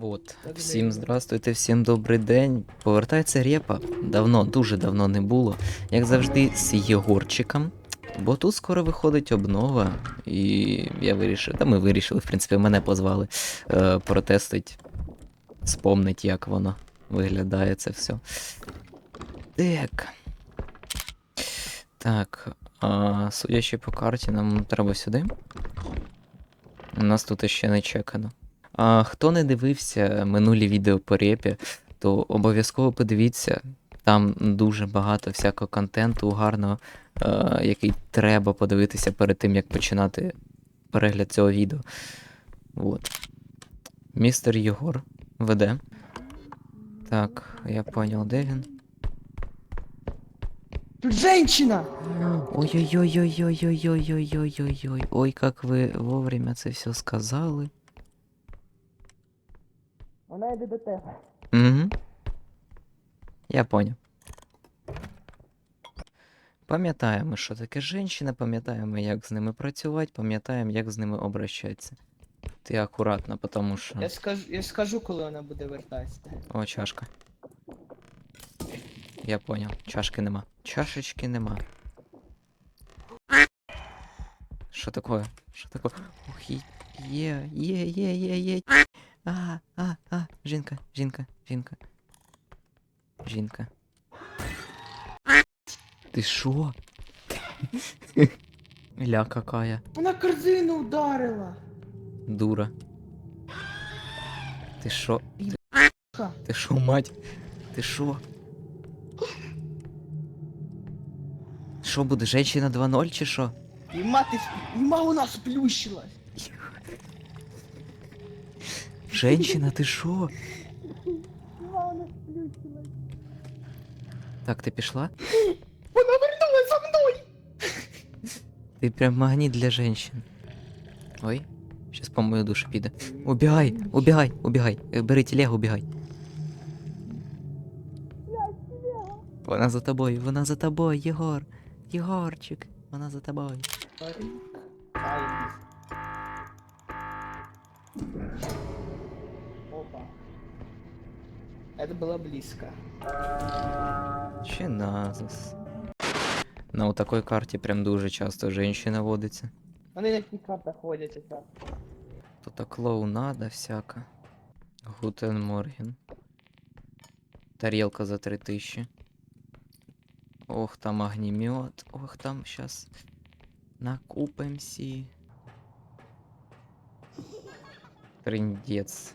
Вот. Всім здравствуйте, всім добрий день. Повертається Репа. Давно, дуже давно не було. Як завжди, з Єгорчиком. Бо тут скоро виходить обнова, і я вирішив, та ми вирішили, в принципі, мене позвали е, протестить, спомнить, як воно виглядає це все. Так. Так. А, судячи по карті, нам треба сюди. У нас тут ще не чекано. А хто не дивився минулі відео по репі, то обов'язково подивіться. Там дуже багато всякого контенту гарного, е, який треба подивитися перед тим, як починати перегляд цього відео. От. Містер Єгор веде. Так, я понял, де він? Тут женщина! Ой-ой-ой-ой-ой-ой-ой-ой-ой-ой. Ой, как ви вовремя це все сказали. Вона йде до тебе. Угу. Я понял. Пам'ятаємо, що таке жінщина, пам'ятаємо, як з ними працювати, пам'ятаємо, як з ними обращатися. Ти акуратно, тому що. Я скажу, я скажу, коли вона буде вертатися. О, чашка. Я понял. Чашки нема. Чашечки нема. Що такое? Що такое? Ух, є, є, є, є, є, є. А, а, а, жінка, жінка, жінка. Жінка. Ти шо? Ля какая. Вона корзину ударила! Дура. Ти шо? Ти, ти шо, мать? Ти шо? Що буде, женщина 2.0 чи що? І мати, і ма у нас сплющилась! Женщина, ти шо? Так, ти пішла? Вона вернулась за мною! Ти прям магніт для женщин. Ой, щас по мою душу піде. Убігай, убігай, убігай. Е, Бери телегу, убігай. Вона за тобою, вона за тобою, Єгор. Єгорчик, вона за тобою. Ай. Это было близко. Чи назис. На такой карті прям дуже часто женщина водиться. Вони на таких картах ходять, это. Тут клоунада всяка. Гутен Морген. Тарелка за 3000. Ох, там огнемет. Ох, там сейчас накупимся. Триндец.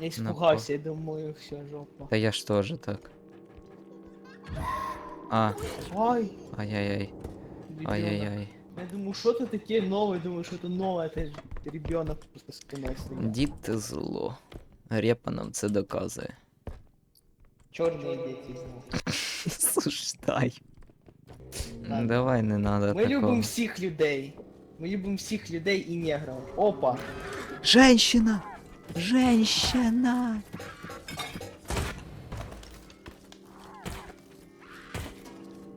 Я испугался, я думаю, все, жопа. Да я ж тоже так. А, Ай! ай-яй-яй, ребёнок. ай-яй-яй. Я думаю, что это такие новые, думаю, что это новое, это же ребенок просто спиной стоит. Дід ти зло. Репа нам це доказує. Черные дети из них. Слушай, дай. Так. Давай не надо Ми такого. любимо всіх людей. Ми любимо всіх людей і негрів. Опа! Женщина! Женщина!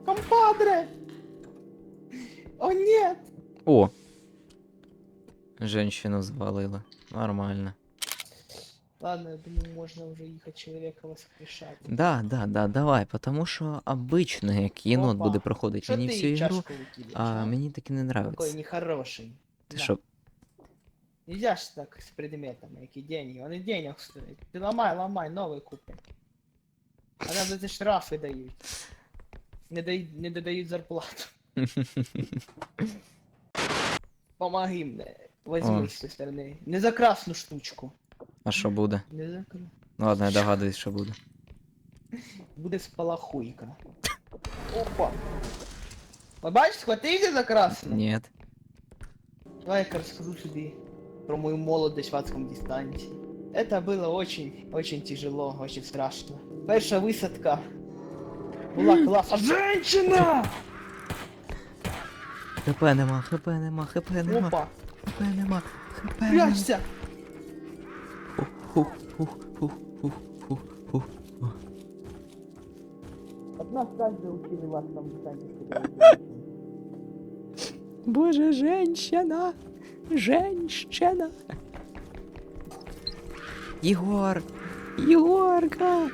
Компадре! О, нет! О! Женщину завалила. Нормально. Ладно, я думаю, можно уже їхати чоловіка воскрешати. Да, да, да, давай, потому що обычно як єнот Опа. буде проходити Що ти всю ігру, чашку викидаєш? а мені таки не Такой нравится. нехороший. Ти Да. що, Нельзя ж так з предметами, які деньги. Вони денег стоять. Ти ламай, ламай, новий купи. А нам за це штрафи дають. Не, дають, не додають зарплату. Помоги мені. Возьми О. з цієї сторони. Не за красну штучку. а що буде? Не за красну. Ну ладно, я догадуюсь, що буде. Буде спалахуйка. Опа. Ви бачите, схватився за красну? Нет. Давай я расскажу тебе про мою молодость в адском дистанте. Это было очень, очень тяжело, очень страшно. Перша висадка була класна. Женщина! ХП нема, ХП нема, ХП нема, Опа, ХП нема, ХП нема. прячься! Фух, фух, фух, фух, фух, фух. От нас каждый учили в адском дистанте. Боже, женщина! Женщина! Єгор! Єгорка!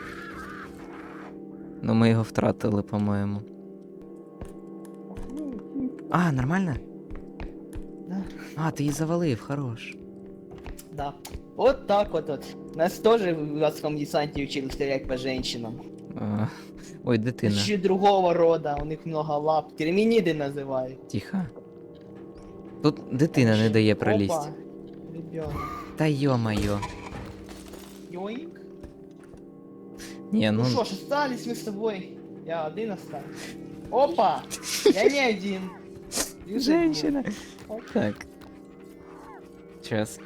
Ну, ми його втратили, по-моєму. А, нормально? Да. А, ти її завалив, хорош. Да. Вот так вот вот. Нас тоже в адском десанте учили стрелять по женщинам. А, ой, дитина. Еще другого рода, у них много лап. Терминиды называют. Тихо. Тут дитина не дає пролізти. Опа, ребенок. Та йо-моє. Йоинг. Ні, Ну ну. что ж, остались мы с тобой. Я один остался. Опа! Я не один. Ты же Женщина. один. Так. Сейчас.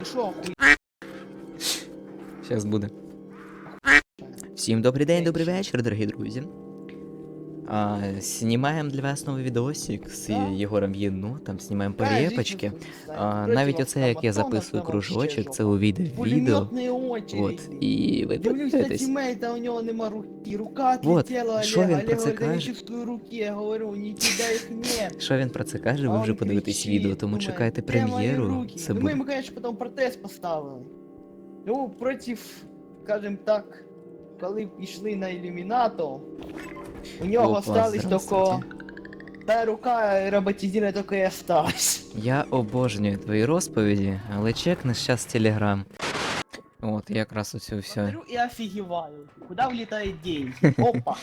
Ты шо, охуй- Сейчас буде. Всім добрий день, добрий вечір, дорогі друзі. А, знімаємо для вас новий відосик з. Єгором Єнотом, знімаємо перепочки. А, навіть оце, як я записую кружочок, це увійде в відео. От, і ви подивитесь. тімейта, у нього нема руки, рука отлетела, що Олега, він про це каже? чувствую руки, я говорю, не кидай їх, нет. Що він про це каже, ви вже подивитесь відео, тому чекайте прем'єру. руки?» Це ну, ми буде. йому, конечно, потім протез поставили. Ну, против, скажем так, коли пішли на ілюмінатор, у нього Опа, остались тільки... Та рука роботизирована тільки і осталась. Я обожнюю твої розповіді, але чекнеш щас телеграм. От, якраз оцю все. Смотрю и офигеваю. Куда влетают деньги? Опа.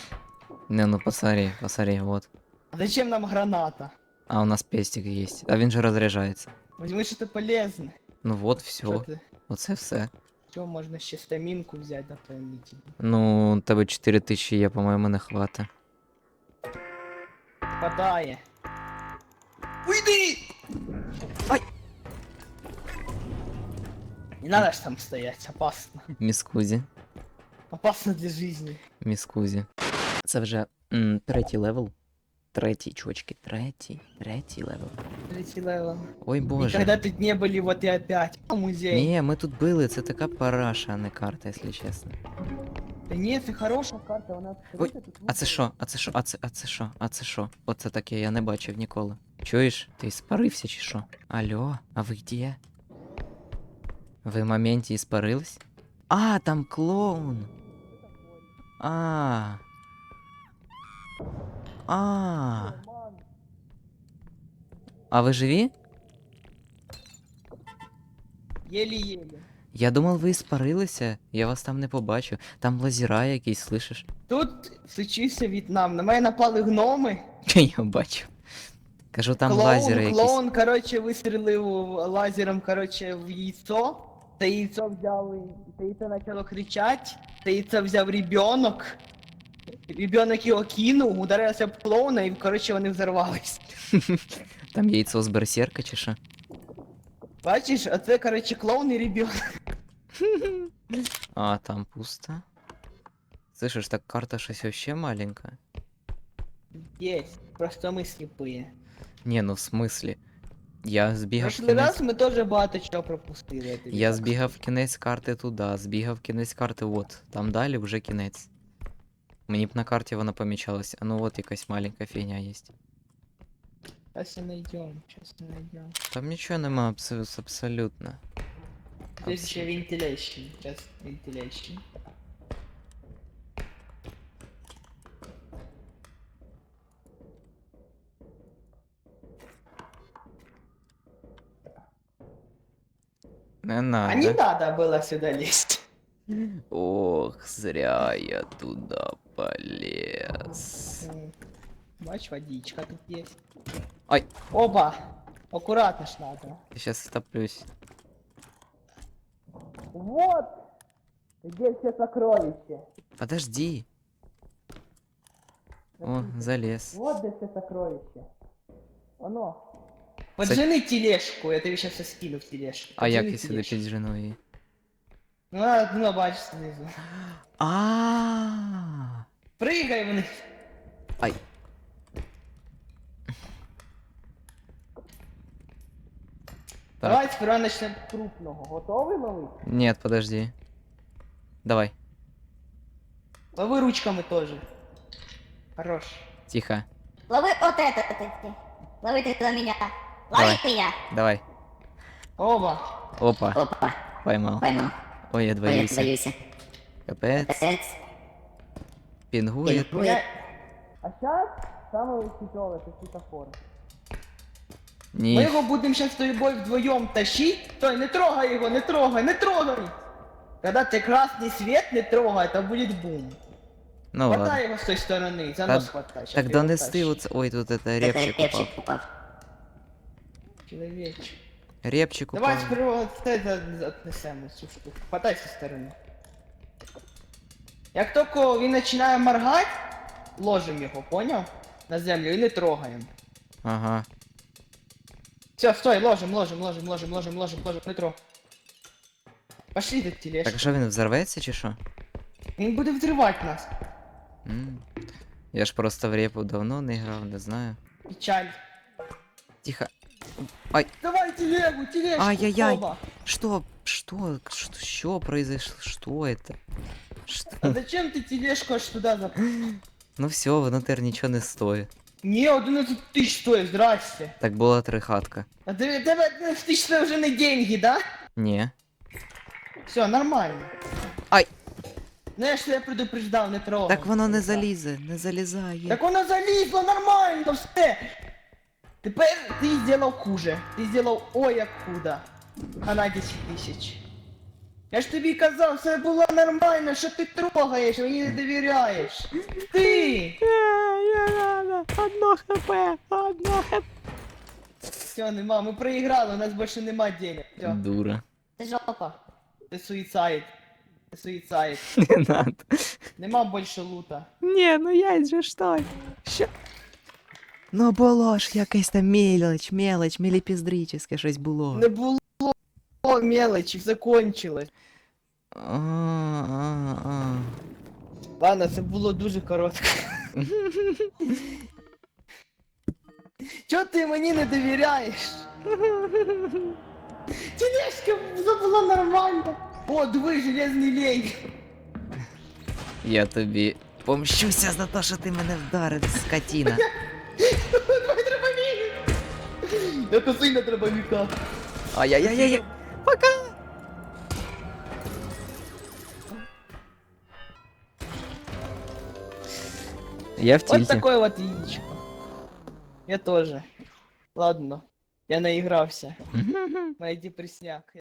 Не, ну посмотри, посмотри, вот. А зачем нам граната? А у нас пестик есть. А він же розряджається. Возьми что-то полезное. Ну вот, все. Що ти? Оце все. Що, можна ще стамінку взяти дополнительно. Ну, у тебе 4 тисячі є, по-моєму, не хвата. Хватає. Уйди! Ай! Не надо ж там стоять, опасно. Міскузі. Опасно для жизни. Міскузі. Це вже м, третій левел. Третій, чувачки, третій. Третій левел. Третий левел. Ой боже. Никогда тут не были, вот и опять. А музей? Ні, ми тут били, це така параша, а не карта, якщо чесно. Да нет, это хорошая карта, у нас... Ой, А це що? А це що? А це, а це що? А це що? Оце таке я не бачив ніколи. Чуєш? Ти спарився чи що? Алло, а ви де? Ви в моменті і спарились? А, там клоун. А. А. А ви живі? Еле-еле. Я думав, ви спарилися, я вас там не побачив. Там лазіра якийсь, слышиш? Тут случився В'єтнам. На мене напали гноми. Я бачив. Кажу, там клоун, лазери якісь. клоун, короче, вистрілив лазером, короче, в яйцо. Це яйцо взяли, це яйцо почало кричати. Це яйцо взяв ребенок. Ребенок його кинув, ударився об клоуна і, короче, вони взорвались. Там яйцо з берсерка чи що? Бачиш, оце, короче, клоун і ребенок. А, там пусто. Слышишь, так карта щось вообще маленькая. Есть, просто ми сліпі. Не, ну в смысле. Я В збігав в прошлый кінець. раз ми теж багато чого пропустили. я тобі Я так збігав в скажу. кінець карти туди, збігав в кінець карти от. Там далі вже кінець. Мені б на карті вона помічалася. А ну от якась маленька фігня є. Сейчас найдем, сейчас найдем. Там нічого нема абсо- абсолютно. Следующее ventilation. Сейчас ventilation. Не А не надо. надо было сюда лезть. Ох, зря я туда полез. М, Бач, водичка тут есть. Ай. Оба! Аккуратно ж надо. Сейчас стоплюсь. Вот! Где все сокровища? Подожди. О, залез. Вот где все сокровища. Оно. Поджени тележку, я тебе сейчас все скину в тележку. А як Поджени я сюди тележку. піджену її? Ну, а, ну, бачиш знизу. А. Прыгай вниз. Ай. Так. Давай сперва начнем з крупного. Готовий ловить? Нет, подожди. Давай, Лови ручками тоже. Хорош. тихо. Лови вот это, ты. Лови ты туда меня. Давай. Лови меня. Давай. Оба. Опа. Опа. Поймав. Поймал. Ой, я Ой, я двоюся. Капець. Капец. Пінгує. Пингует. А зараз саме веселе це світофор. Ми Ні. його будемо зараз з тобою вдвоєм тащити. Той, не трогай його, не трогай, не трогай! Когда ти красний світ не трогай, то буде бум. Ну ладно. Хватай його з тої сторони, за Та- нос хватай. щас Так його донести тащиш. оце. Ой, тут это Это репчик упав. репчик упав. Чоловіче. Репчик Давай упав. сперва це отнесемо цю штуку. Хватай зі сторони. Як тільки він починає моргати, ложимо його, поняв? На землю і не трогаємо. Ага. Все, стой, ложим, ложим, ложим, ложим, ложим, ложим, ложим, не трогай. Пошли до тележки. Так що він взорветься чи що? Він буде взривати нас. М. Я ж просто в репу давно не грав, не знаю. Печаль. Тихо. Давай телегу, тележку. Ай-яй-яй. оба. Что? Что? Что, что произошло? Что это? Что? А зачем ти тележку аж туди зап... Ну все, внутрь нічого не стоїть. Ні, 11 тисяч стоїть, здрасте. Так була трихатка. А тебе, тебе 11 тисяч це вже не деньги, да? Ні. Все, нормально. Ай. Знаєш, що я предупреждав, не трогай. Так воно не Так. залізе, не залізає. Так воно залізло нормально, все. Тепер ти зробив хуже. Ти зробив ой як худо. А на 10 тисяч. Я ж тобі казав, все було нормально, що ти трогаєш, мені не довіряєш. Ти! Одно хп, одно хп. Все, нема, ми проіграли, у нас більше нема денег. Все, Дура. Це жопа. це суїцид. Це суїцид. Не надо. Нема більше лута. Ні, ну я же що? Що? Ну було ж якась там мелоч, мелоч, міліпіздрическе щось було. Не було мелочі, все кончилось. А. Ладно, це було дуже коротко. Чого ти мені не довіряєш? Тележка була нормально. О, диви, железний лень. Я тобі помщуся за те, що ти мене вдарив, скотіна. Давай дробовик. Это сильно дробовика. Ай-яй-яй-яй. Пока. Я в Вот тильте. такое вот яичко. Я тоже. Ладно, я наигрался. Найди пресняк.